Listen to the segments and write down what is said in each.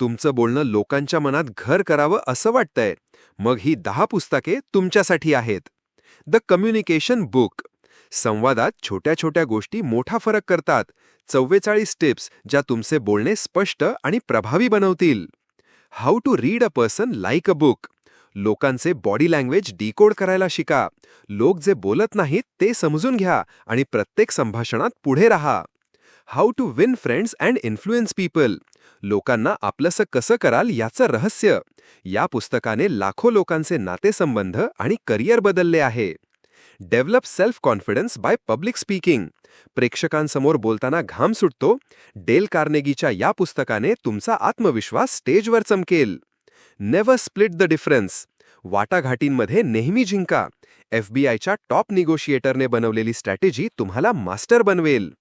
तुमचं बोलणं लोकांच्या मनात घर करावं असं वाटतंय. मग ही दहा पुस्तके तुमच्यासाठी आहेत. द कम्युनिकेशन बुक संवादात छोट्या छोट्या गोष्टी मोठा फरक करतात. चव्वेचाळीस टिप्स ज्या तुमचे बोलणे स्पष्ट आणि प्रभावी बनवतील. How to read a person like a book लोकांचे बॉडी लँग्वेज डिकोड करायला शिका. लोक जे बोलत नाहीत ते समजून घ्या आणि प्रत्येक संभाषणात पुढे राहा. How to win friends and influence people. लोकांना आपलंसं कसं कराल याचं रहस्य. या पुस्तकाने लाखो लोकांचे नातेसंबंध आणि करिअर बदलले आहे. Develop self confidence by public speaking. प्रेक्षकांसमोर बोलताना घाम सुटतो. डेल कार्नेगीच्या या पुस्तकाने तुमचा आत्मविश्वास स्टेजवर चमकेल. Never split the difference. वाटाघाटींमध्ये नेहमी जिंका. एफबीआयच्या टॉप निगोशिएटरने बनवलेली स्ट्रॅटेजी तुम्हाला मास्टर बनवेल.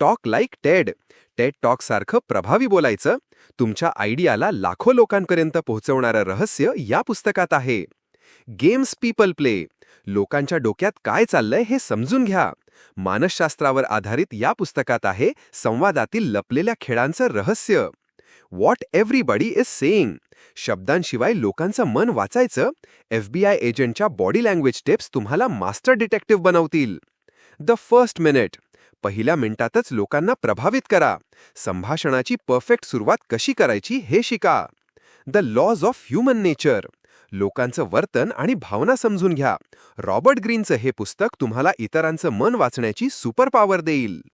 Talk like TED TED talk सारखं प्रभावी बोलायचं. तुमच्या आयडियाला लाखो लोकांपर्यंत पोहोचवणारं रहस्य या पुस्तकात आहे. गेम्स पीपल प्ले लोकांच्या डोक्यात काय चाललंय हे समजून घ्या. मानसशास्त्रावर आधारित या पुस्तकात आहे संवादातील लपलेल्या खेळांचं रहस्य. व्हॉट एव्हरीबडी इज सेईंग शब्दांशिवाय लोकांचं मन वाचायचं. एफबीआय एजंटच्या बॉडी लँग्वेज टिप्स तुम्हाला मास्टर डिटेक्टिव्ह बनवतील. द फर्स्ट मिनिट पहिल्या मिनिटातच लोकांना प्रभावित करा. संभाषणाची परफेक्ट सुरुवात कशी करायची हे शिका. The laws of human nature लोकांचं वर्तन आणि भावना समजून घ्या. रॉबर्ट ग्रीनचं हे पुस्तक तुम्हाला इतरांचं मन वाचण्याची सुपर पॉवर देईल.